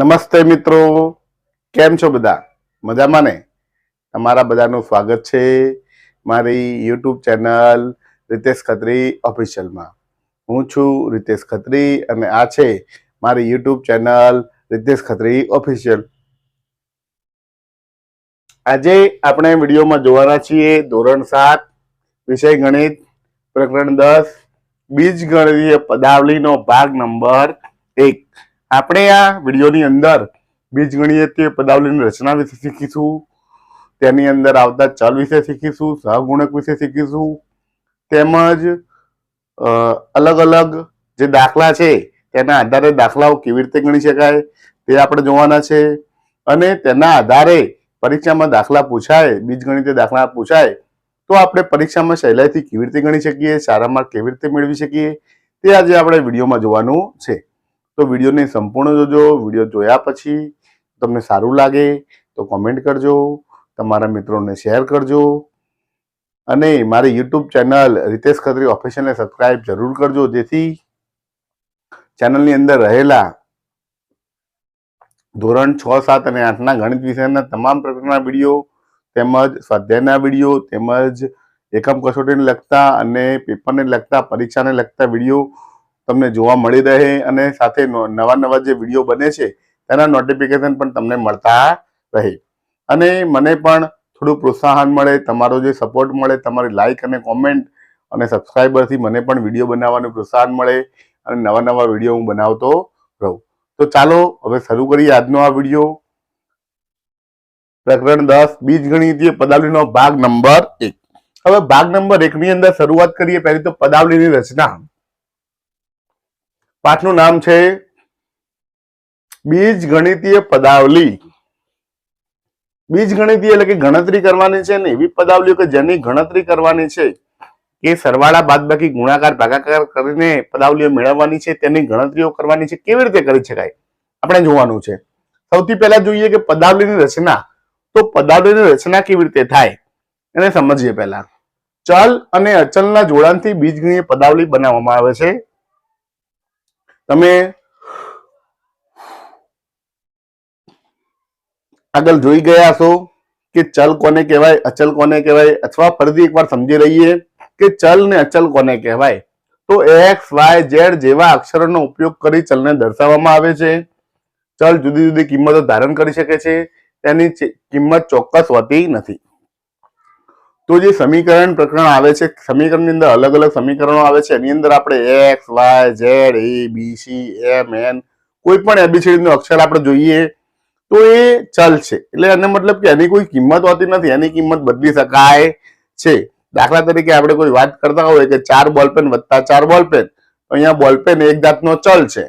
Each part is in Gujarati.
નમસ્તે મિત્રો. કેમ છો બધા? મજામાં ને? તમારા બધાનું સ્વાગત છે મારી યુટ્યુબ ચેનલ રિતેશ ખત્રી ઓફિશિયલમાં. હું છું રિતેશ ખત્રી અને આ છે મારી YouTube channel Ritesh Khatri official. આજે આપણે વિડીયોમાં જોવાના છીએ ધોરણ સાત, વિષય ગણિત, પ્રકરણ દસ બીજ ગણિતીય પદાવલીનો ભાગ નંબર એક. આપણે આ વિડીયોની અંદર બીજગણિતીય પદાવલીની રચના વિશે શીખીશું, તેની અંદર આવતા ચલ વિશે શીખીશું, સહગુણક વિશે શીખીશું, તેમજ અલગ અલગ જે દાખલા છે તેના આધારે દાખલાઓ કેવી રીતે ગણી શકાય તે આપણે જોવાના છે. અને તેના આધારે પરીક્ષામાં દાખલા પૂછાય બીજગણિતીય દાખલા પૂછાય, તો આપણે પરીક્ષામાં સહેલાઈથી કેવી રીતે ગણી શકીએ સારા માર્ક કેવી રીતે મેળવી શકીએ તે આજે આપણે વિડીયોમાં જોવાનું છે. તો વિડીયોને સંપૂર્ણ જોજો. વીડિયો જોયા પછી તમને સારું લાગે તો કોમેન્ટ કરજો. તમારા મિત્રોને શેર કરજો. અને મારી યુટ્યુબ ચેનલ રિતેશ ખત્રી ઓફિશિયલને સબસ્ક્રાઇબ જરૂર કરજો. જેથી ચેનલની અંદર રહેલા ધોરણ છ, સાત અને આઠના ગણિત વિષયના તમામ પ્રકારના વીડિયો તેમજ સ્વાધ્યાયના વીડિયો તેમજ એકમ કસોટીને લગતા અને પેપરને લગતા, પરીક્ષાને લગતા વીડિયો તમને જોવા મળી રહે અને સાથે નવા નવા જે વીડિયો બને છે, તેના નોટિફિકેશન પણ તમને મળતા રહે. અને મને પણ થોડું પ્રોત્સાહન મળે, તમારો જે સપોર્ટ મળે, તમારી લાઈક અને કોમેન્ટ અને સબસ્ક્રાઈબરથી મને પણ વીડિયો બનાવવાનું પ્રોત્સાહન મળે અને નવા નવા વીડિયો હું બનાવતો રહું. તો ચાલો, હવે શરૂ કરીએ આજનો આ વીડિયો. પ્રકરણ દસ, બીજગણિતીય પદાવલીનો ભાગ નંબર એક. હવે ભાગ નંબર એકની અંદર શરૂઆત કરીએ, પહેલી તો પદાવલીની રચના. પાઠનું નામ છે બીજ ગણિતીય પદાવલી. બીજ ગણિતીય એટલે કે ગણતરી કરવાની છે ને એવી પદાવલીઓ કે જેની ગણતરી કરવાની છે કે સરવાળા બાદબાકી ગુણાકાર ભાગાકાર કરીને પદાવલીઓ મેળવવાની છે, તેની ગણતરીઓ કરવાની છે, કેવી રીતે કરી શકાય? આપણે જોવાનું છે. સૌથી પહેલા જોઈએ કે પદાવલીની રચના. તો પદાવલીની રચના કેવી રીતે થાય? એને સમજીએ પહેલા. ચલ અને અચલના જોડાણથી બીજગણીય પદાવલી બનાવવામાં આવે છે. તમે આગળ જોઈ ગયા છો કે ચલ કોને કહેવાય, અચલ કોને કહેવાય, અથવા ફરીથી એકવાર સમજી રહીએ કે ચલ ને અચલ કોને કહેવાય? તો એક્સ વાય ઝેડ જેવા અક્ષરોનો ઉપયોગ કરી ચલને દર્શાવવામાં આવે છે. ચલ જુદી જુદી કિંમતો ધારણ કરી શકે છે. તેની કિંમત ચોક્કસ હોતી નથી. તો જે સમીકરણ પ્રકરણ આવે છે, સમીકરણની અંદર અલગ અલગ સમીકરણો આવે છે, એની અંદર આપણે X, Y, Z, A, B, C, M, N, કોઈ પણ એબીસીડી નો અક્ષર આપણે જોઈએ તો એ ચલ છે. એટલે એનો મતલબ કે એની કોઈ કિંમત હોતી નથી, એની કિંમત બદલી શકાય છે. દાખલા તરીકે આપણે કોઈ વાત કરતા હોય કે ચાર બોલપેન વત્તા ચાર બોલપેન અહીંયા બોલપેન એક જાતનો ચલ છે.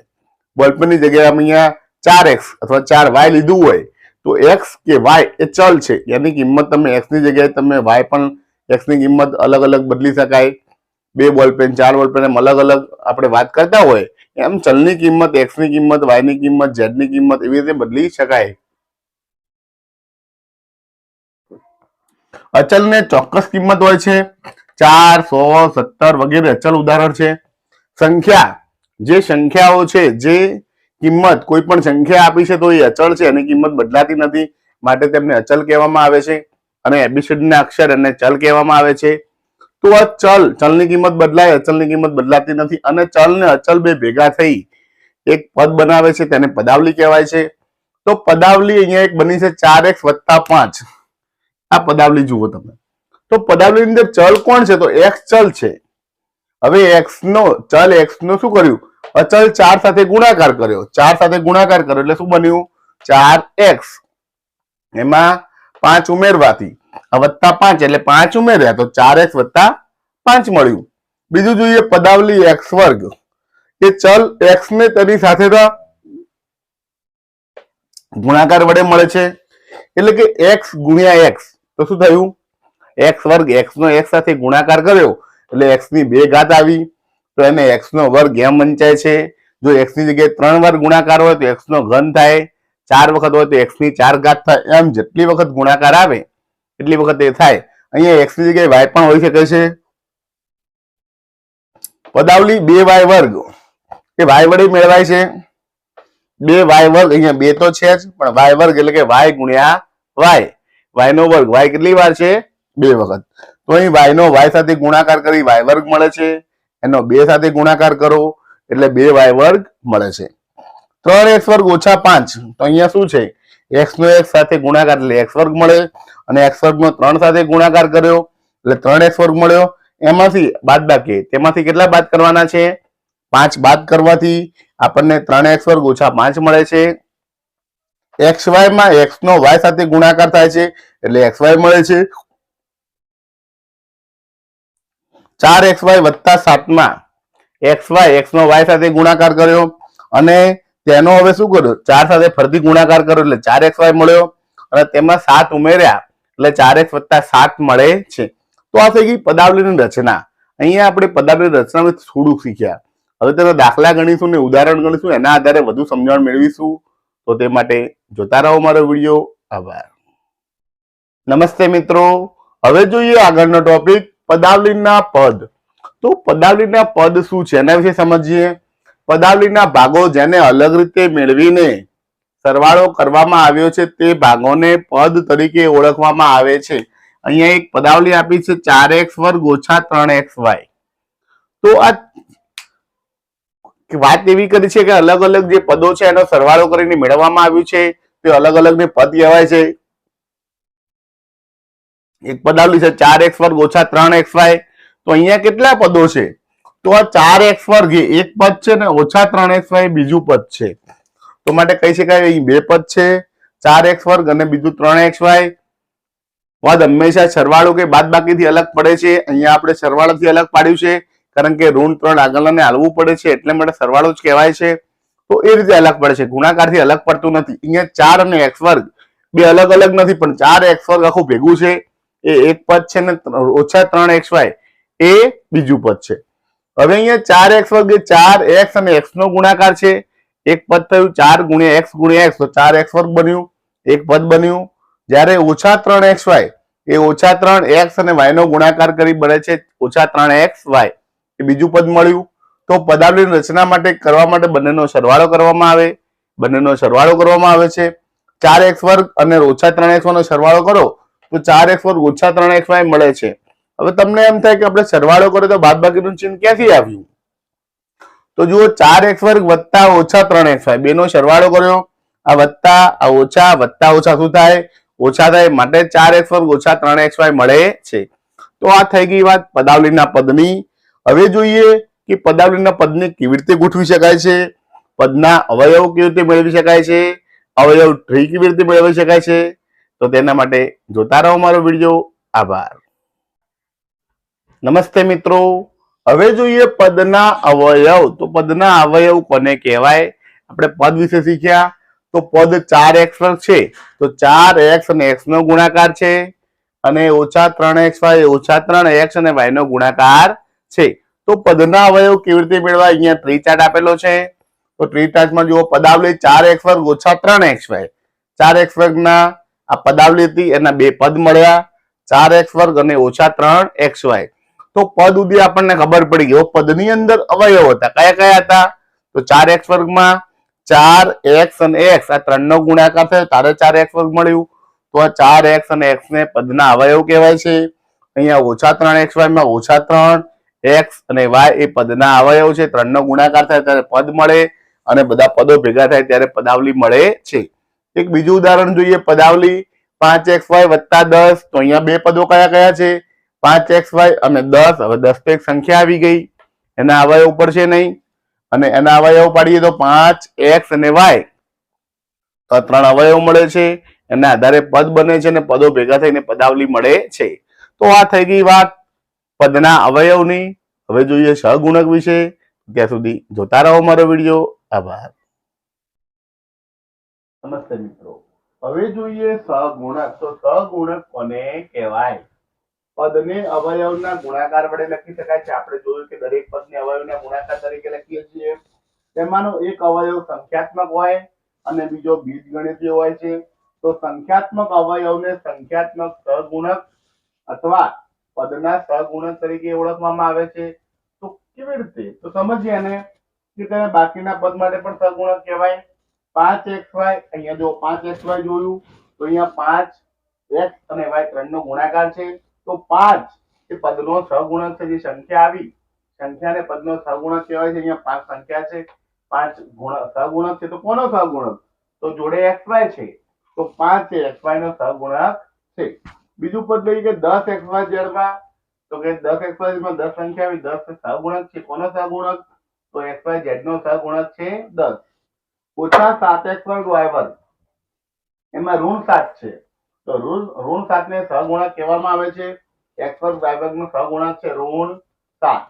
બોલપેનની જગ્યાએ અહીંયા ચાર એક્સ અથવા ચાર વાય લીધું હોય તો એક્સ કે વાય એ ચલ છે. એની કિંમત તમે એક્સની જગ્યાએ તમે વાય પણ એક્સની કિંમત અલગ અલગ બદલી શકાય. બે બોલપેન ચાર બોલપેન એમ અલગ અલગ આપણે વાત કરતા હોય, એમ ચલની કિંમત એક્સની કિંમત વાયની કિંમત ઝેડની કિંમત એવી રીતે બદલી શકાય. અચલને ચોક્કસ કિંમત હોય છે. ચાર, સો, સત્તર વગેરે અચલ ઉદાહરણ છે. સંખ્યા, જે સંખ્યાઓ છે, જે કિંમત કોઈ પણ સંખ્યા આપી છે તો એ અચળ છે અને કિંમત બદલાતી નથી. માટે તેમને અચલ કહેવામાં આવે છે અને એબીસીડી ના અક્ષર એને ચલ કહેવામાં આવે છે. તો આ ચલ, ચલની કિંમત બદલાય, અચલની કિંમત બદલાતી નથી અને ચલ ને અચલ બે ભેગા થઈ એક પદ બનાવે છે તેને પદાવલી કહેવાય છે. તો પદાવલી અહીંયા એક બની છે ચાર એક્સ વત્તા પાંચ. આ પદાવલી જુઓ તમે. તો પદાવલીની અંદર ચલ કોણ છે? તો એક્સ ચલ છે. હવે એક્સ નો ચલ એક્સ નો શું કર્યું? અચલ ચાર સાથે ગુણાકાર કર્યો. ચાર સાથે ગુણાકાર કર્યો એટલે શું બન્યું? ચાર એક્સ. એમાં પાંચ ઉમેરવાથી. વત્તા પાંચ એટલે પાંચ ઉમેર્યા તો ચાર એક્સ વત્તા પાંચ મળ્યું. બીજું જોઈએ પદાવલી એક્સ વર્ગ. એ ચલ એક્સ ને તેની સાથે ગુણાકાર વડે મળે છે. એટલે કે એક્સ ગુણ્યા એક્સ. તો શું થયું? એક્સ વર્ગ એક્સ નો એક્સ સાથે ગુણાકાર કર્યો. એટલે એક્સની બે ઘાત આવી. તો એને એક્સ નો વર્ગ એમ વંચાય છે. જો એક્સની જગ્યાએ ત્રણ વાર ગુણાકાર હોય તો એક્સ નો ઘન થાય. ચાર વખત હોય તો એક્સની ચાર ઘાત થાય. એમ જેટલી વખત ગુણાકાર આવે, એટલી વખત એ થાય. અહીંયા એક્સની જગ્યાએ વાય પણ હોઈ શકે છે. પદાવલી બે વાય વર્ગ. એ વાય વડે મેળવાય છે. બે વાય વર્ગ, અહીંયા બે તો છે જ, પણ વાય વર્ગ એટલે કે વાય ગુણ્યા વાય વાય નો વર્ગ વાય કેટલી વાર છે? બે વખત. તો અહીં વાય નો વાય સાથે ગુણાકાર કરી વાય વર્ગ મળે છે. એનો બે સાથે ગુણાકાર કરો, એટલે બે વાય વર્ગ મળે છે. ત્રણ એક્સ વર્ગ ઓછા પાંચ, તો અહીંયા શું છે? એક્સ નો એક્સ સાથે ગુણાકાર, એટલે એક્સ વર્ગ મળે. અને એક્સ વર્ગ નો ત્રણ સાથે ગુણાકાર કર્યો, એટલે ત્રણ એક્સ વર્ગ મળ્યો. એમાંથી બાદ બાકી, તેમાંથી કેટલા બાદ કરવાના છે? પાંચ બાદ કરવાથી આપણને ત્રણ એક્સ વર્ગ ઓછા પાંચ મળે છે. એક્સ વાયમાં એક્સ નો વાય સાથે ગુણાકાર થાય છે, એટલે એક્સ વાય મળે છે. ચાર એક્સ વાય વત્તા સાતમાં. એક્સ વાય એક્સ નો વાય સાથે ગુણાકાર કર્યો અને તેનો હવે શું કર્યો? ચાર સાથે ફરીથી ગુણાકાર કર્યો એટલે ચાર એક્સ વાય મળ્યો અને તેમાં સાત ઉમેર્યા એટલે ચાર એક્સ વત્તા સાત મળે છે. તો આ થઈ ગઈ પદાવલીની રચના. અહીંયા આપણે પદાવલીની રચના થોડુંક શીખ્યા. હવે તેના દાખલા ગણીશું ને ઉદાહરણ ગણીશું, એના આધારે વધુ સમજણ મેળવીશું. તો તે માટે જોતા રહો મારો વીડિયો. આભાર. નમસ્તે મિત્રો. હવે જોઈએ આગળનો ટોપિક પદાવલીના પદ. તો પદાવલીના પદ શું છે? એના વિશે સમજીએ. પદાવલીના ભાગો જેને અલગ રીતે મેળવીને સરવાળો કરવામાં આવ્યો છે, તે ભાગોને પદ તરીકે ઓળખવામાં આવે છે. અહીંયા એક પદાવલી આપી છે, ચાર એક્સ વર્ગ ઓછા ત્રણ એક્સ વાય. તો આ વાત એવી કરી છે કે અલગ અલગ જે પદો છે, એનો સરવાળો કરીને મેળવવામાં આવ્યું છે. તે અલગ અલગ ને પદ કહેવાય છે. એક પદાવલી છે ચાર એક્સ વર્ગ ઓછા ત્રણ એક્સ વાય. તો અહીંયા કેટલા પદો છે? તો આ ચાર એક્સ વર્ગ એક પદ છે ને ઓછા ત્રણ એક્સ વાય બીજું પદ છે. તો માટે કહી શકાય અહીં બે પદ છે. ચાર એક્સ વર્ગ અને બીજું ત્રણ એક્સ વાય. પદ હંમેશા સરવાળો કે બાદબાકીથી અલગ પડે છે. અહીંયા આપણે સરવાળાથી અલગ પાડ્યું છે, કારણ કે ઋણ ત્રણ આગળને હાલવું પડે છે, એટલે માટે સરવાળો જ કહેવાય છે. તો એ રીતે અલગ પડે છે. ગુણાકારથી અલગ પડતું નથી. અહીંયા ચાર અને એક્સ વર્ગ બે અલગ અલગ નથી, પણ ચાર એક્સ વર્ગ આખું ભેગું છે. એ એક પદ છે ને ઓછા ત્રણ એક્સ વાય એ બીજું પદ છે. હવે અહીંયા ચાર એક્સ વર્ગ ચાર એક્સ અને એક્સ નો ગુણાકાર છે. એક પદ થયું ચાર ગુણ્યા એક્સ ગુણ્યા એક્સ તો ચાર એક્સ વર્ગ બન્યું. એક પદ બન્યું. જ્યારે ઓછા ત્રણ એક્સ વાય એ ઓછા ત્રણ એક્સ અને વાય નો ગુણાકાર કરી બને છે. ઓછા ત્રણ એક્સ વાય એ બીજું પદ મળ્યું. તો પદાવલીની રચના માટે કરવા માટે બંનેનો સરવાળો કરવામાં આવે. બંનેનો સરવાળો કરવામાં આવે છે. ચાર એક્સ વર્ગ અને ઓછા ત્રણ એક્સ નો સરવાળો કરો. તો ચાર એક્સ વર્ગ ઓછા ત્રણ એક્સ વાય મળે છે. હવે તમને એમ થાય કે આપણે સરવાળો કર્યો તો બાદબાકીનું ચિહ્ન ક્યાંથી આવ્યું? તો જુઓ ચાર એક્સ વર્ગ વત્તા ઓછા ત્રણ એક્સ વાય બેનો સરવાળો કર્યો. આ વત્તા, આ ઓછા, વત્તા ઓછા શું થાય? ઓછા થાય માટે ચાર એક્સ વર્ગ ઓછા ત્રણ એક્સ વાય મળે છે. તો આ થઈ ગઈ વાત પદાવલીના પદની. હવે જોઈએ કે પદાવલીના પદને કેવી રીતે ગોઠવી શકાય છે? પદના અવયવ કેવી રીતે મેળવી શકાય છે? અવયવ ટ્રી કેવી રીતે મેળવી શકાય છે? તો તેના માટે જોતા રહો મારો વીડિયો. આભાર. નમસ્તે મિત્રો. હવે જોઈએ પદના અવયવ. તો પદના અવયવ કોને કહેવાય? આપણે પદ વિશે શીખ્યા. તો પદ ચાર એક્સ છે. તો ચાર એક્સ અને એક્સ નો ગુણાકાર છે. અને ઓછા ત્રણ એક્સ વાય, ઓછા ત્રણ એક્સ અને વાય નો ગુણાકાર છે. તો પદના અવયવ કેવી રીતે મેળવા અહીંયા ટ્રી ચાર્ટ આપેલો છે. તો ટ્રી ચાર્ટમાં જુઓ પદાવલી ચાર એક્સ વર્ગ ઓછા ત્રણ એક્સ વાય. ચાર એક્સ વર્ગના આ પદાવલી હતી, એના બે પદ મળ્યા, ચાર એક્સ વર્ગ અને ઓછા ત્રણ એક્સ વાય. તો પદ સુધી આપણને ખબર પડી ગઈ. પદની અંદર અવયવ હતા. કયા કયા હતા? તો ચાર એક્સ વર્ગમાં ચાર એક્સ અને એક્સ. આ ત્રણ નો ગુણાકાર થયો. તારે ચાર એક્સ વર્ગ મળ્યું. તો આ ચાર એક્સ અને એક્સ ને પદના અવયવ કહેવાય છે. અહીંયા ઓછા ત્રણ એક્સ વાયમાં ઓછા ત્રણ એક્સ અને વાય એ પદના અવયવ છે. ત્રણ નો ગુણાકાર થાય ત્યારે પદ મળે અને બધા પદો ભેગા થાય ત્યારે પદાવલી મળે છે. એક બીજું ઉદાહરણ જોઈએ, પદાવલી, પાંચ એક્સ વાય વત્તા દસ, તો અહીંયા બે પદો કયા કયા છે? પાંચ એક્સ વાય અને દસ, હવે દસ તો એક સંખ્યા આવી ગઈ. એના અવયવ ઉપર છે નહીં. અને એના અવયવ પાડીએ તો પાંચ એક્સ અને વાય. તો ત્રણ અવયવ મળે છે. એના આધારે પદ બને છે અને પદો ભેગા થઈને પદાવલી મળે છે. તો આ થઈ ગઈ વાત પદના અવયવની. હવે જોઈએ સહગુણક વિશે. ત્યાં સુધી જોતા રહો મારો વીડિયો. આભાર. નમસ્તે મિત્રો. હવે જોઈએ સહગુણક. તો સહગુણક કોને કહેવાય? પદને અવયવના ગુણાકાર વડે લખી શકાય છે. આપણે જોયું કે દરેક પદને અવયવના ગુણાકાર તરીકે લખીએ છીએ. તેમાંનો એક અવયવ સંખ્યાત્મક હોય અને બીજો બીજગણિતીય હોય છે. તો સંખ્યાત્મક અવયવને સંખ્યાત્મક સહગુણક અથવા પદના સહગુણક તરીકે ઓળખવામાં આવે છે. તો કેવી રીતે? તો સમજીએ એને કે તેને બાકીના પદ માટે પણ સહગુણક કહેવાય. પાંચ એક્સ વાય, અહીંયા જો પાંચ એક્સ વાય જોયું, તો અહીંયા પાંચ એક્સ અને વાય ત્રણ નો ગુણાકાર છે. તો પાંચ એ પદનો સહગુણક છે, જે સંખ્યા આવી સંખ્યાને પદનો સહગુણક કહેવાય છે, અહીંયા પાંચ સંખ્યા છે, પાંચ ગુણ, સહગુણક છે, તો કોનો સહગુણક? તો જોડે એક્સ વાય છે, તો પાંચ એ એક્સ વાય નો સહગુણક છે. બીજું પદ લઈએ કે દસ એક્સ વાય ઝેડમાં તો કે દસ એક્સ વાયમાં દસ સંખ્યા આવી, દસ સહગુણક છે, કોનો સહગુણક? તો એક્સ વાય ઝેડ નો સહગુણક છે દસ. ઓછા સાત એક્સ વર્ગ એમાં ઋણ સાત છે. તો ઋણ ઋણ સાત ને સહગુણક કહેવામાં આવે છે. એક્સ વાય નો સહગુણક છે ઋણ સાત.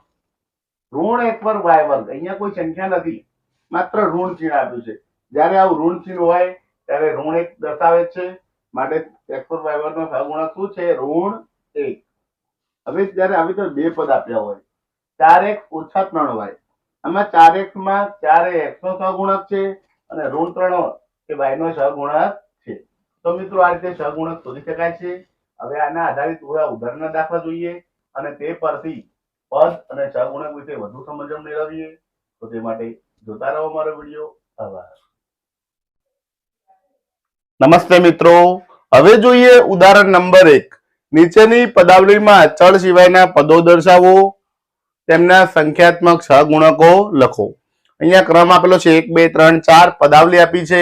ઋણ એક વર્ગ અહીંયા કોઈ સંખ્યા નથી. માત્ર ઋણ ચિહ્ન આપ્યું છે. જ્યારે આવું ઋણ ચિહ્ન હોય, ત્યારે ઋણ એક દર્શાવે છે. માટે એક્સ વર્ગ વાય વર્ગ નો સહગુણક શું છે? ઋણ એક. હવે જ્યારે આવી તો બે પદ આપ્યા હોય ચાર એક ઓછા ત્રણ વાય આમાં ચાર એક્સમાં ચાર એક્સ નો સહગુણક છે. અને ઋણ ત્રણ એ વાય નો સહગુણક છે. તો મિત્રો આ રીતે સહગુણક શોધી શકાય છે. હવે આના આધારિત ઉદાહરણ દાખલા જોઈએ અને તે પરથી પદ અને સહગુણક વિશે વધુ સમજણ મેળવીએ. તો તે માટે જોતા રહો મારો વીડિયો. આભાર. નમસ્તે મિત્રો. હવે જોઈએ ઉદાહરણ નંબર એક. નીચેની પદાવલીમાં અચળ સિવાયના પદો દર્શાવો. તેમના સંખ્યાત્મક સહગુણકો લખો. અહીંયા ક્રમ આપેલો છે એક, બે, ત્રણ, ચાર પદાવલી આપી છે.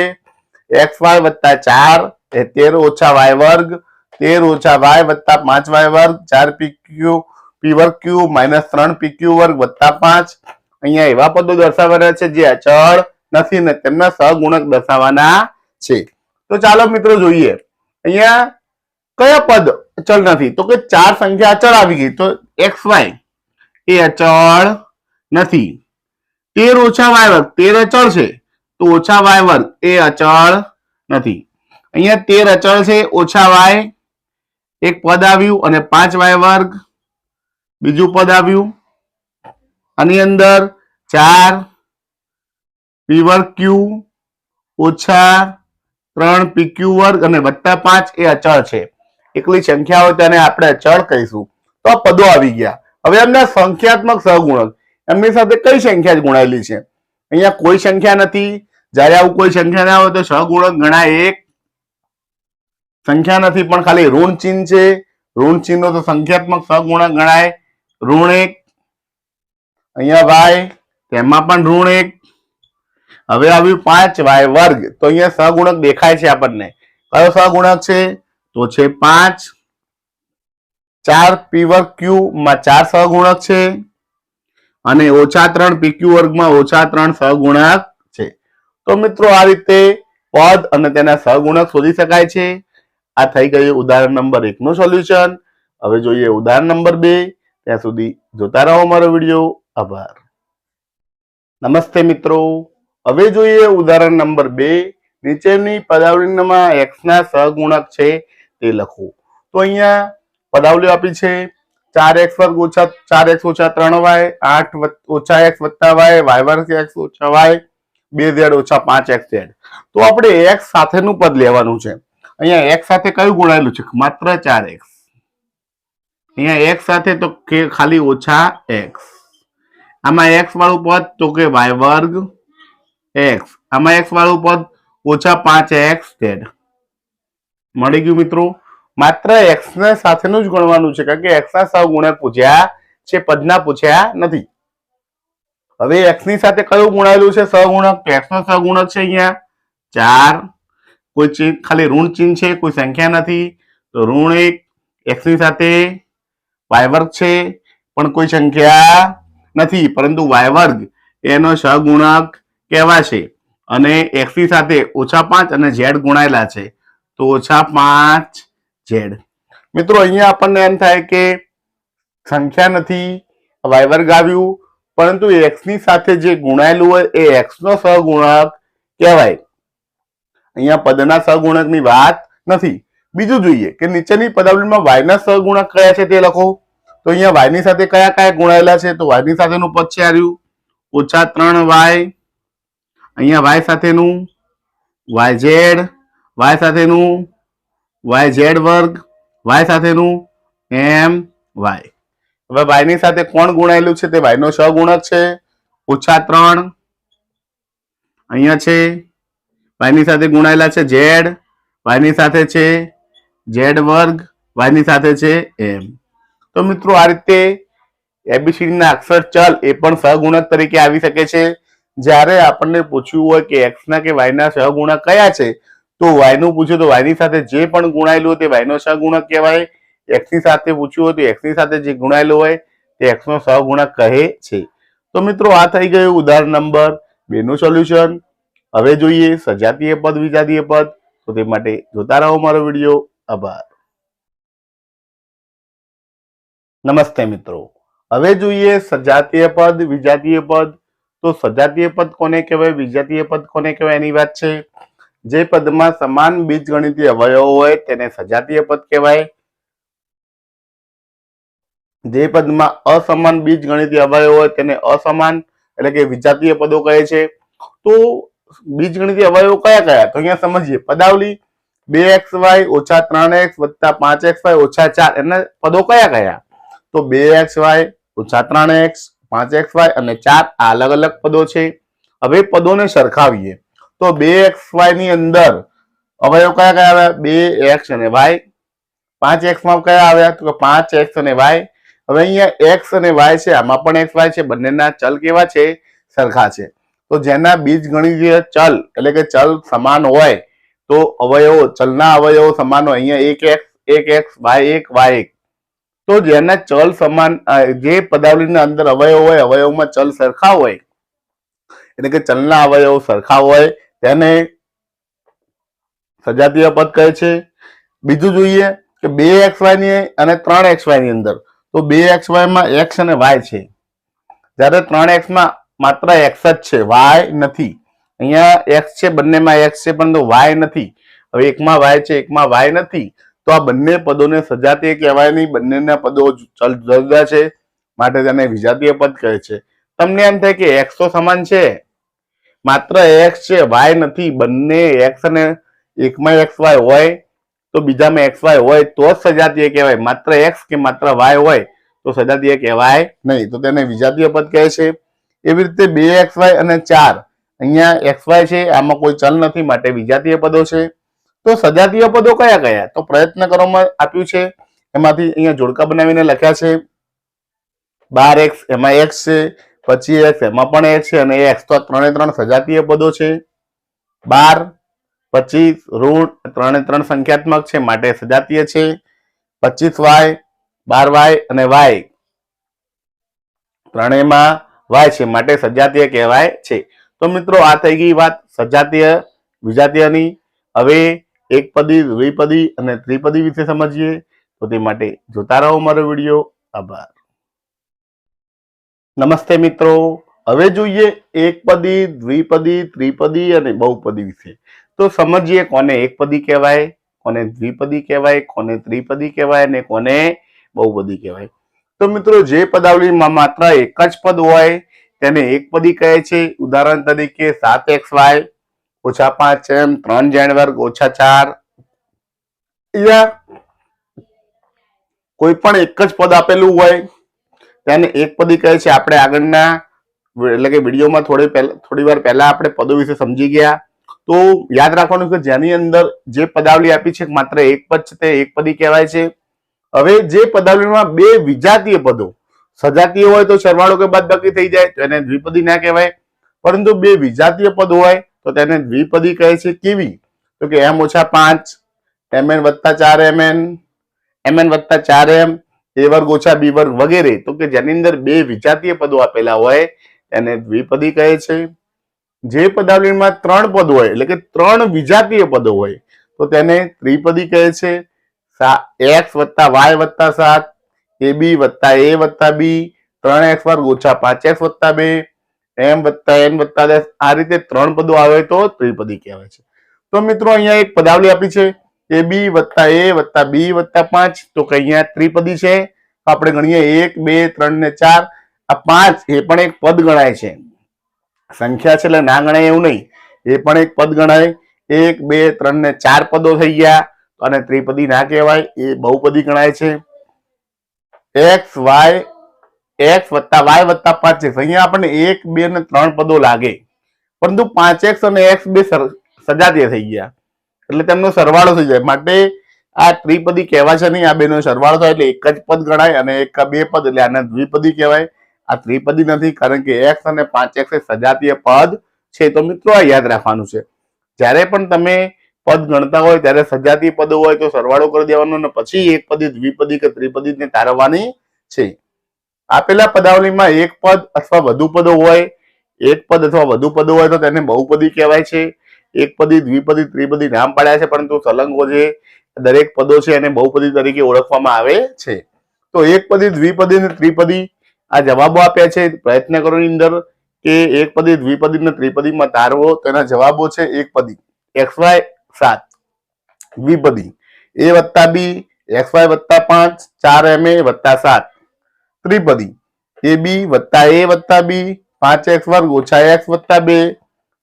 એક્સ વાય વત્તા ચાર, એ તેર ઓછા વાય વર્ગ, તેર ઓછા વાય વત્તા પાંચ વાય વર્ગ, ચાર પી ક્યુ, પી વર્ગ ક્યુ, માઇનસ ત્રણ પી ક્યુ વર્ગ વત્તા પાંચ. અહીંયા એવા પદો દર્શાવવાના છે જે અચળ નથી ને તેમના સહગુણક દર્શાવવાના છે. તો ચાલો મિત્રો જોઈએ. અહીંયા કયા પદ અચળ નથી? તો કે ચાર સંખ્યા અચળ આવી ગઈ. તો એક્સ વાય એ અચળ નથી. તેર ઓછા વાય વર્ગ, તેર અચળ છે. તો ઓછા વાય વર્ગ, એ અચળ નથી. અહીંયા તેર અચળ છે, ઓછા વાય, એક પદ આવ્યું અને પાંચ વાય વર્ગ, બીજું પદ આવ્યું. આની અંદર ચાર, પી વર્ગ ક્યુ, ઓછા ત્રણ પી ક્યુ વર્ગ અને વત્તા પાંચ એ અચળ છે. એકલી સંખ્યા હોય તેને આપણે અચળ કહીશું. તો પદો આવી ગયા. હવે એમના સંખ્યાત્મક સહગુણક. એમની સાથે કઈ સંખ્યા જ ગુણાયેલી છે? અહીંયા કોઈ સંખ્યા નથી. જ્યારે આવું કોઈ સંખ્યા ના હોય તો સહગુણક ગણાય એક. સંખ્યા નથી, પણ ખાલી ઋણ ચિહ્ન છે. ઋણ ચિહ્ન તો સંખ્યાત્મક સહગુણક ગણાય. ઋણ એક. અહીંયા વાય તેમાં પણ ઋણ એક. હવે આવ્યું પાંચ વાય વર્ગ. તો અહીંયા સહગુણક દેખાય છે આપણને. કયો સહગુણક છે? તો છે પાંચ. ચાર પી વર્ગ ક્યુ માં ચાર સહગુણક છે. અને ઓછા ત્રણ પીક્યુ વર્ગમાં ઓછા ત્રણ સહગુણક છે. તો મિત્રો આ રીતે પદ અને તેના સહગુણક શોધી શકાય છે. આ થઈ ગયું ઉદાહરણ નંબર એક નું સોલ્યુશન. હવે જોઈએ ઉદાહરણ નંબર બે. ત્યાં સુધી જોતા રહો મારો વીડિયો. આભાર. નમસ્તે મિત્રો. હવે જોઈએ ઉદાહરણ નંબર બે. નીચેની પદાવલીમાં એક્સ ના સહગુણક છે તે લખો. તો અહીંયા પદાવલી આપી છે. ચાર એક્સ વર્ગ ઓછા ચાર એક્સ ઓછા ત્રણ વાય, આઠ ઓછા એક્સ વત્તા વાય વાય વર્ગ એક્સ ઓછા વાય, બે ઝેડ ઓછા પાંચ એક્સ ઝેડ. તો આપણે એક્સ સાથેનું પદ લેવાનું છે. અહીંયા એક્સ સાથે કયું ગુણાયેલું છે? માત્ર ચાર એક્સ. અહીંયા એક્સ સાથે તો કે ખાલી ઓછા એક્સ. આમાં એક્સ વાળું પદ તો કે વાય વર્ગ એક્સ. આમાં એક્સ વાળું પદ ઓછા પાંચ એક્સ ઝેડ. મળી ગયું મિત્રો? માત્ર એક્સ ને સાથેનું જ ગણવાનું છે, કારણ કે એક્સ ના ગુણક પૂછ્યા છે, પદના પૂછ્યા નથી. હવે એક્સની સાથે કયું ગુણાયેલું છે, સહગુણક? તો એક્સ નો સહગુણક છે અહીંયા ચાર. કોઈ ચિહ્ન, ખાલી ઋણ ચિહ્ન છે, કોઈ સંખ્યા નથી. તો ઋણ એક એક્સની સાથે વાય વર્ગ છે, પણ કોઈ સંખ્યા નથી. પરંતુ વાય વર્ગ, એનો સહગુણક કહેવાશે. અને એક્સની સાથે ઓછા પાંચ અને ઝેડ ગુણાયેલા છે. તો ઓછા પાંચ ઝેડ મિત્રો, અહીંયા આપણને એમ થાય કે સંખ્યા નથી વાય વર્ગ આવ્યું પરંતુ એક્સની સાથે જે ગુણાયેલું હોય એ એક્સ નો સહગુણક કહેવાય. અહીંયા પદના સહગુણકની વાત નથી. બીજું જોઈએ કે નીચેની પદાવલીમાં વાયના સહગુણક કયા છે તે લખો. તો અહીંયા વાયની સાથે કયા કયા ગુણાયેલા છે? તો વાયની સાથેનું પદ છે આવ્યું ઓછા ત્રણ વાય અહીંયા વાય સાથેનું વાય ઝેડ વાય સાથેનું વાય ઝેડ વર્ગ, વાય સાથેનું, એમ, વાય. હવે વાયની સાથે કોણ ગુણાયેલું છે તે વાયનો છ ગુણક છે. ઓછા ત્રણ. અહીંયા છે, વાયની સાથે ગુણાયેલા છે ઝેડ, વાયની સાથે છે ઝેડ વર્ગ, વાયની સાથે છે એમ. તો મિત્રો આ રીતે એબીસીડી ના અક્ષર ચલ એ પણ સહગુણક તરીકે આવી શકે છે. જ્યારે આપણને પૂછ્યું હોય કે એક્સ ના કે વાય ના સહગુણક કયા છે તો વાયનું પૂછ્યું તો વાયની સાથે જે પણ ગુણાયેલું હોય તે વાય નો સહગુણક કહેવાય? એક્સની સાથે પૂછ્યું હોય તો એક્સની સાથે જે ગુણાયેલું હોય તે એક્સ નો સહગુણક કહે છે. તો મિત્રો આ થઈ ગયું ઉદાહરણ નંબર બે નું સોલ્યુશન. હવે જોઈએ સજાતીય પદ, વિજાતીય પદ. તો તે માટે જોતા રહો મારો વીડિયો. આભાર. નમસ્તે મિત્રો. હવે જોઈએ સજાતીય પદ, વિજાતીય પદ. તો સજાતીય પદ કોને કહેવાય? વિજાતીય પદ કોને કહેવાય? એની વાત છે. જે પદમાં સમાન બીજગણિતીય અવયવો હોય તેને સજાતીય પદ કહેવાય. જે પદમાં અસમાન બીજગણિતીય અવયવો હોય તેને અસમાન એટલે કે વિજાતીય પદો કહે છે. તો બીજગણિતીય અવયવો કયા કયા? તો અહીંયા સમજીએ. પદાવલી બે એક્સ વાય ઓછા ત્રણ એક્સ વત્તા પાંચ એક્સ વાય ઓછા ચાર. એના પદો કયા કયા? તો બે એક્સ વાય ઓછા ત્રણ એક્સ, પાંચ એક્સ વાય અને ચાર આ અલગ અલગ પદો છે. હવે પદોને સરખાવીએ. તો બે એક્સ વાયની અંદર અવયવ કયા કયા આવ્યા? બે એક્સ અને વાય પાંચ એક્સમાં કયા આવ્યા? તો કે પાંચ એક્સ અને વાય હવે અહીંયા એક્સ અને વાય છે, આમાં પણ એક્સ વાય છે, બંનેના ચલ કેવા છે? સરખા છે. તો જેના બીજગણિતીય ચલ, એટલે કે ચલ સમાન હોય, તો અવયવો, ચલના અવયવો સમાન હોય. અહીંયા એક એક્સ એક એક્સ વાય એક વાય એક. તો જેના ચલ સમાન જે પદાવલીના અંદર અવયવ હોય, અવયવમાં ચલ સરખા હોય, એટલે કે ચલના અવયવો સરખા હોય તેને સજાતીય પદ કહે છે. બીજું જોઈએ કે બે એક્સ વાયની અને ત્રણ એક્સ વાયની અંદર. તો બે એક્સ વાયમાં એક્સ અને વાય છે. જ્યારે ત્રણ એક્સમાં માત્ર એક્સ જ છે વાય નથી. અહીંયા એક્સ છે, બંનેમાં એક્સ છે, પરંતુ વાય નથી. હવે એકમાં વાય છે, એકમાં વાય નથી. તો આ બંને પદોને સજાતીય કહેવાય નહીં. બંનેના પદો ચલ જુદા છે. માટે તેને વિજાતીય પદ કહે છે. તમને એમ થાય કે એક્સ તો સમાન છે? માત્ર એક્સ છે વાય નથી, બંને એક્સ અને એકમાં એક્સ વાય હોય, તો બીજામાં એક્સ વાય હોય, તો જ સજાતીય કહેવાય. માત્ર એક્સ કે માત્ર વાય હોય, તો સજાતીય કહેવાય નહીં. તો તેને વિજાતીય પદ કહે છે. એવી રીતે બે એક્સ વાય અને ચાર. અહીંયા એક્સ વાય છે, આમાં કોઈ ચલ નથી, માટે વિજાતીય પદો છે. તો સજાતીય પદો કયા કયા? તો પ્રયત્ન કરવામાં આપ્યું છે. એમાંથી અહીંયા જોડકા બનાવીને લખ્યા છે. બાર એક્સ એમાં એક્સ છે. પછી એક્સ એમાં પણ એક્સ છે અને એક્સ તો ત્રણે ત્રણ સજાતીય પદો છે. બાર, પચીસ, ઋણ, ત્રણે ત્રણ સંખ્યાત્મક છે, માટે સજાતીય છે. પચીસ વાય, બાર વાય અને વાય. ત્રણેયમાં વાય છે, માટે સજાતીય કહેવાય છે. તો મિત્રો, આ થઈ ગઈ વાત સજાતીય, વિજાતીયની. હવે એકપદી દ્વિપદી અને ત્રિપદી વિશે સમજીએ. તો તે માટે જોતા રહો મારો વીડિયો. આભાર. નમસ્તે મિત્રો. હવે જોઈએ એકપદી દ્વિપદી, ત્રિપદી અને બહુપદી વિશે. તો સમજીએ કોને એકપદી કહેવાય, કોને દ્વિપદી કહેવાય, કોને ત્રિપદી કહેવાય અને કોને બહુપદી કહેવાય. તો મિત્રો, જે પદાવલીમાં માત્ર એક જ પદ હોય, તેને એકપદી કહે છે. ઉદાહરણ તરીકે સાત એક્સ વાય ઓછા પાંચ એમ, ત્રણ જેડ વર્ગ ઓછા ચાર. યા કોઈ પણ એક જ પદ આપેલું હોય તેને એકપદી કહે છે, આપણે આગળના એટલે કે વિડીયોમાં થોડી થોડી વાર પહેલા આપણે પદો વિશે સમજી ગયા. તો યાદ રાખવાનું કે જેની અંદર જે પદાવલી આપી છે, માત્ર એક પદ છે તે એકપદી કહેવાય છે. હવે જે પદાવલીમાં બે વિજાતીય પદો, સજાતીય હોય તો સરવાળો કે બાદબાકી થઈ જાય, તો એને દ્વિપદી ના કહેવાય. પરંતુ બે વિજાતીય પદ હોય તો તેને દ્વિપદી કહે છે કેવી? તો કે એમ ઓછા પાંચ, એમ એન વત્તા ચાર એમ એન એમ એન વત્તા ચાર એમ એ વર્ગ ઓછા બી વર્ગ વગેરે, તો કે જેની અંદર બે વિજાતીય પદો આપેલા હોય એને દ્વિપદી કહે છે. જે પદાવલીમાં ત્રણ પદ હોય, એટલે કે ત્રણ વિજાતીય પદો હોય, તો તેને ત્રિપદી કહે છે. એક્સ વત્તા વાય વત્તા સાત, એ બી વત્તા એ વત્તા બી, ત્રણ એક્સ વર્ગ ઓછા પાંચ એક્સ વત્તા બે, એમ વત્તા એન વત્તા દસ, આ રીતે ત્રણ પદો આવે તો ત્રિપદી કહેવાય છે. તો મિત્રો, અહીંયા એક પદાવલી આપી છે. એ બી વત્તા એ વત્તા બી વત્તા પાંચ. તો કે અહીંયા ત્રિપદી છે. આપણે ગણીએ એક, બે, ત્રણ ને ચાર. આ પાંચ એ પણ એક પદ ગણાય છે. સંખ્યા છે એટલે ના ગણાય એવું નહીં. એ પણ એક પદ ગણાય. એક, બે, ત્રણ ને ચાર પદો થઈ ગયા. અને ત્રિપદી ના કહેવાય. એ બહુપદી ગણાય છે. એક્સ, વાય, એક્સ વત્તા વાય વત્તા પાંચ એક્સ અહીંયા આપણને એક, બે ને ત્રણ પદો લાગે. પરંતુ પાંચ એક્સ અને એક્સ બે સજાતીય થઈ ગયા. એટલે તેમનો સરવાળો થઈ જાય. માટે આ ત્રિપદી કહેવાય છે નહીં, આ બેનો સરવાળો થાય એટલે એક જ પદ ગણાય અને એક બે પદ, એટલે આને દ્વિપદી કહેવાય. આ ત્રિપદી નથી, કારણ કે એક્સ અને પાંચ એક્સ સજાતીય પદ છે. તો મિત્રો, આ યાદ રાખવાનું છે. જ્યારે પણ તમે પદ ગણતા હોય, ત્યારે સજાતીય પદો હોય, તો સરવાળો કરી દેવાનો અને પછી એક પદી, દ્વિપદી કે ત્રિપદી ને તારવવાની છે. આપેલા પદાવલીમાં એક પદ અથવા વધુ પદો હોય, એક પદ અથવા વધુ પદો હોય, તો તેને બહુપદી કહેવાય છે. એક પદી દ્વિપદી ત્રિપદી નામ પાડ્યા છે, પરંતુ સલંગો જે દરેક પદો છે એને બહુપદી તરીકે ઓળખવામાં આવે છે. તો એકપદી દ્વિપદી અને ત્રિપદી આ જવાબો આપ્યા છે. પ્રયત્ન કરો અંદર કે એકપદી દ્વિપદી અને ત્રિપદીમાં તારવો તેના જવાબો છે એકપદી એક્સ વાય સાત દ્વિપદી એ વત્તા બી એક્સ વાય વત્તા પાંચ, ચાર એમ એ વત્તા સાત. ત્રિપદી એ બી વત્તા એ વત્તા બી, પાંચ એક્સ વર્ગ ઓછા એક્સ વત્તા બે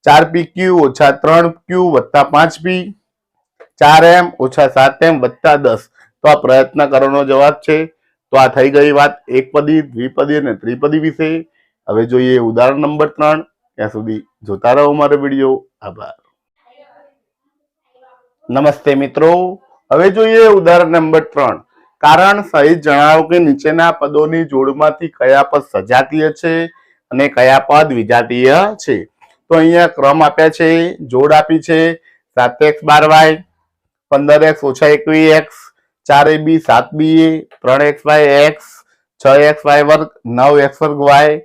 ચાર પી ક્યુ ઓછા ત્રણ ક્યુ વત્તા પાંચ પી ચાર એમ ઓછા સાત એમ વત્તા દસ. તો આ પ્રયત્ન કરવાનો જવાબ છે. તો આ થઈ ગઈ વાત એકપદી દ્વિપદી અને ત્રિપદી વિશે. હવે જોઈએ ઉદાહરણ નંબર ત્રણ. ત્યાં સુધી જોતા રહો મારો વીડિયો. આભાર. નમસ્તે મિત્રો. હવે જોઈએ ઉદાહરણ નંબર ત્રણ. કારણ સહિત જણાવો કે નીચેના પદોની જોડમાંથી કયા પદ સજાતીય છે અને કયા પદ વિજાતીય છે? તો અહીંયા ક્રમ આપ્યા છે, જોડ આપી છે, સાત એક્સ બાર વાય, પંદર એક્સ ઓછા એકવીસ એક્સ, ચાર એ બી, સાત બી એ, ત્રણ એક્સ વાય એક્સ, છ એક્સ વાય વર્ગ, નવ એક્સ વર્ગ વાય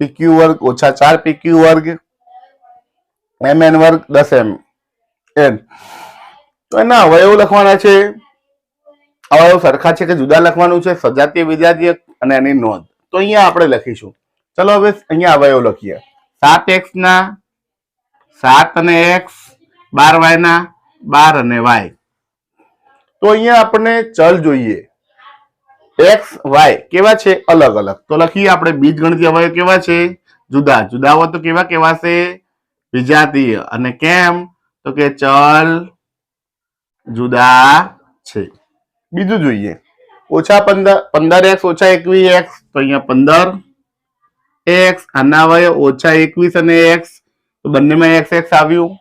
પીક્યુ વર્ગ ઓછા ચાર પીક્યુ વર્ગ, એમ એન વર્ગ દસ એમ એન. તો એના અવયવ લખવાના છે. અવયવ સરખા છે કે જુદા લખવાનું છે? સજાતીય, વિજાતીય અને એની નોંધ. તો અહીંયા આપણે લખીશું. ચલો હવે અહીંયા અવયવ લખીએ. સાત એક્સ ના, સાત અને એક્સ બાર વાય ના, બાર અને વાય તો અહીંયા આપણે ચલ જોઈએ. એક્સ વાય કેવા છે? અલગ અલગ. તો લખીએ આપણે બીજ ગણતી અવયવ કેવા છે? જુદા. જુદા હોય તો કેવા કેવાશે વિજાતીય. અને કેમ? તો કે ચલ જુદા છે. બીજું જોઈએ. ઓછા પંદર પંદર એક્સ ઓછા એકવીસ એક્સ તો અહીંયા પંદર. એક્સ આના અવયવ ઓછા એકવીસ અને એક્સ. તો બંનેમાં એક્સ એક્સ આવ્યું.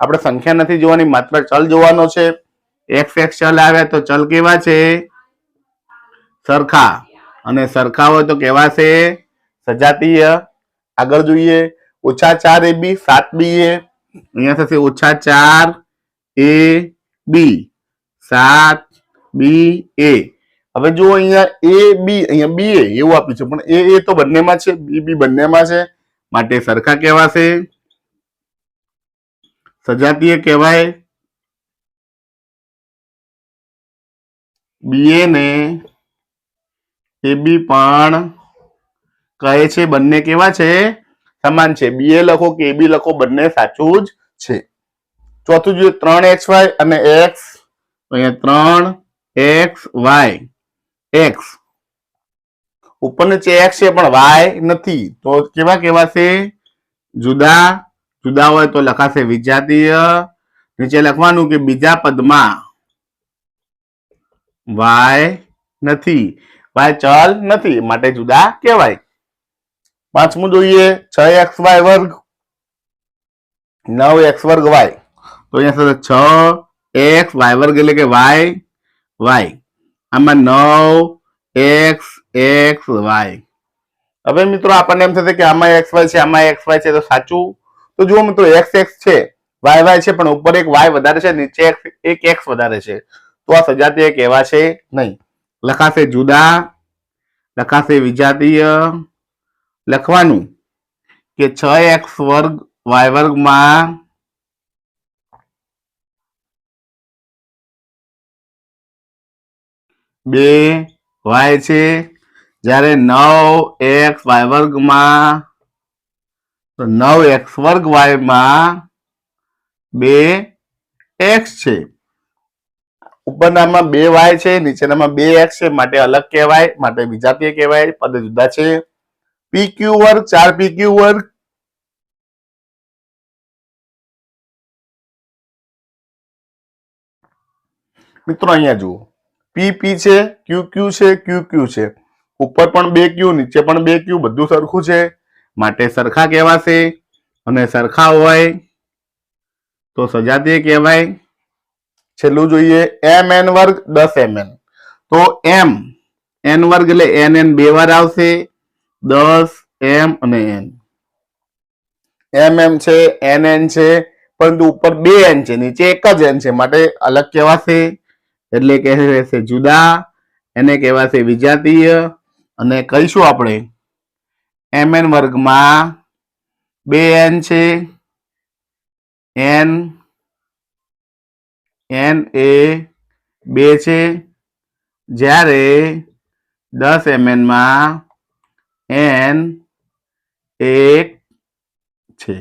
આપણે સંખ્યા નથી જોવાની, માત્ર ચલ જોવાનો છે. એક્સ એક્સ ચલ આવ્યા તો ચલ કેવા છે? સરખા. અને સરખા હોય તો કેવા છે? સજાતીય. આગળ જોઈએ. ઓછા ચાર એ બી, સાત બી એ. અહીંયા થશે ઓછા ચાર એ બી. સાત બી એ. હવે જો અહીંયા એ બી અહીંયા બી એ એવું આપ્યું છે, પણ એ એ તો બંનેમાં છે બી બી બંનેમાં છે. માટે સરખા કહેવાશે. સજાતીય કહેવાય. બીએ ને એ બી પણ કહે છે, બંને કેવા છે? સમાન છે. બીએ લખો કે બી લખો, બંને સાચું જ છે. ચોથું જોઈએ, ત્રણ એક્સ વાય અને એક્સ અહીંયા ત્રણ એક્સ વાય એક્સ ઉપર નીચે એક્સ છે, પણ વાય નથી. તો કેવા કહેવાશે જુદા. જુદા હોય તો લખાશે વિજાતીય. નીચે લખવાનું કે બીજા પદમાં વાય નથી. વાય ચલ નથી. માટે જુદા કહેવાય. પાંચમું જોઈએ. છ એક્સ વાય વર્ગ. નવ એક્સ વર્ગ વાય તો અહીંયા સાથે છ એક્સ વાય વર્ગ એટલે કે વાય વાય આમાં નવ, એક્સ એક્સ, વાય. હવે મિત્રો આપણને એમ થશે કે આમાં એક્સ, વાય છે, આમાં એક્સ, વાય છે, તો સાચું? તો જુઓ મિત્રો, એક્સ એક્સ છે, વાય વાય છે, પણ ઉપર એક વાય વધારે છે, નીચે એક- એક એક્સ વધારે છે. તો આ સજાતીય કહેવાશે નહીં. લખાશે જુદા, લખાશે વિજાતીય. લખવાનું કે છ એક્સ વર્ગ, વાય વર્ગમાં બે વાય છે. જ્યારે નવ એક્સ વાય વર્ગમાં, તો નવ એક્સ વર્ગ વાયમાં બે એક્સ છે. ઉપરનામાં બે વાય છે, નીચેનામાં બે એક્સ છે, માટે અલગ કહેવાય, માટે વિજાતીય કહેવાય, પદ જુદા છે. પી ક્યુ વર્ગ, ચાર પી ક્યુ વર્ગ. મિત્રો અહીંયા જુઓ. પી પી છે ક્યુ ક્યુ છે ક્યુ ક્યુ છે. ઉપર પણ બે ક્યુ નીચે પણ બે ક્યુ બધું સરખું છે. માટે સરખા કહેવાશે અને સરખા હોય તો સજાતીય કહેવાય. છેલ્લું જોઈએ એમ એન વર્ગ દસ એમ તો એમ એન વર્ગ એટલે એન એન બે વાર આવશે. દસ એમ અને એન એમ એમ છે એન એન છે, પરંતુ ઉપર બે એન છે, નીચે એક જ એન છે. માટે અલગ કહેવાશે. એટલે કહેવાશે જુદા, એને કહેવાશે વિજાતીય, અને કહીશું આપણે, એમ એન વર્ગમાં બે એન છે, એન એન એ બે છે, જ્યારે દસ એમએનમાં એન એક છે.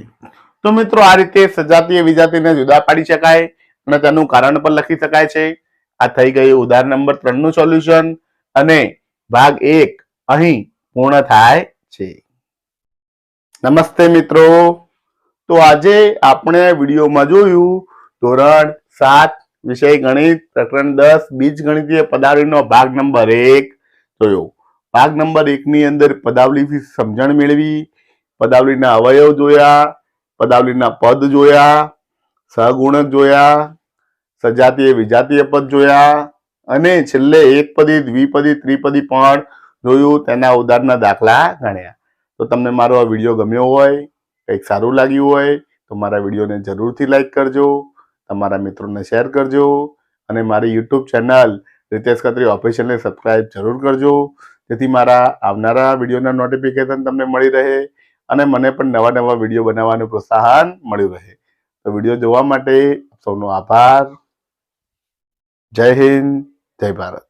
તો મિત્રો, આ રીતે સજાતીય વિજાતીને જુદા પાડી શકાય અને તેનું કારણ પણ લખી શકાય છે. આ થઈ ગયું ઉદાહરણ નંબર ત્રણનું સોલ્યુશન અને ભાગ એક અહીં પૂર્ણ થાય છે. નમસ્તે મિત્રો. તો આજે આપણે વિડીયોમાં જોયું ધોરણ સાત વિષય ગણિત પ્રકરણ દસ બીજ ગણિતીય પદાવલીનો ભાગ નંબર એક જોયો. ભાગ નંબર એક ની અંદર પદાવલી વિશે સમજણ મેળવી, પદાવલીના અવયવ જોયા, પદાવલીના પદ જોયા સહગુણક જોયા સજાતીય વિજાતીય પદ જોયા. અને છેલ્લે એકપદી દ્વિપદી ત્રિપદી પણ જોયું, તેના ઉદાહરણના દાખલા ગણ્યા. તો તમને મારો આ વીડિયો ગમ્યો હોય, કંઈક સારું લાગ્યું હોય, તો મારા વિડીયોને જરૂરથી લાઈક કરજો, તમારા મિત્રોને શેર કરજો, અને મારી યુટ્યુબ ચેનલ રિતેશ ખત્રી ઓફિશિયલને સબસ્ક્રાઈબ જરૂર કરજો, જેથી મારા આવનારા વિડીયોના નોટિફિકેશન તમને મળી રહે, અને મને પણ નવા નવા વીડિયો બનાવવાનું પ્રોત્સાહન મળ્યું રહે. તો વીડિયો જોવા માટે સૌનો આભાર. જય હિન્દ જય ભારત.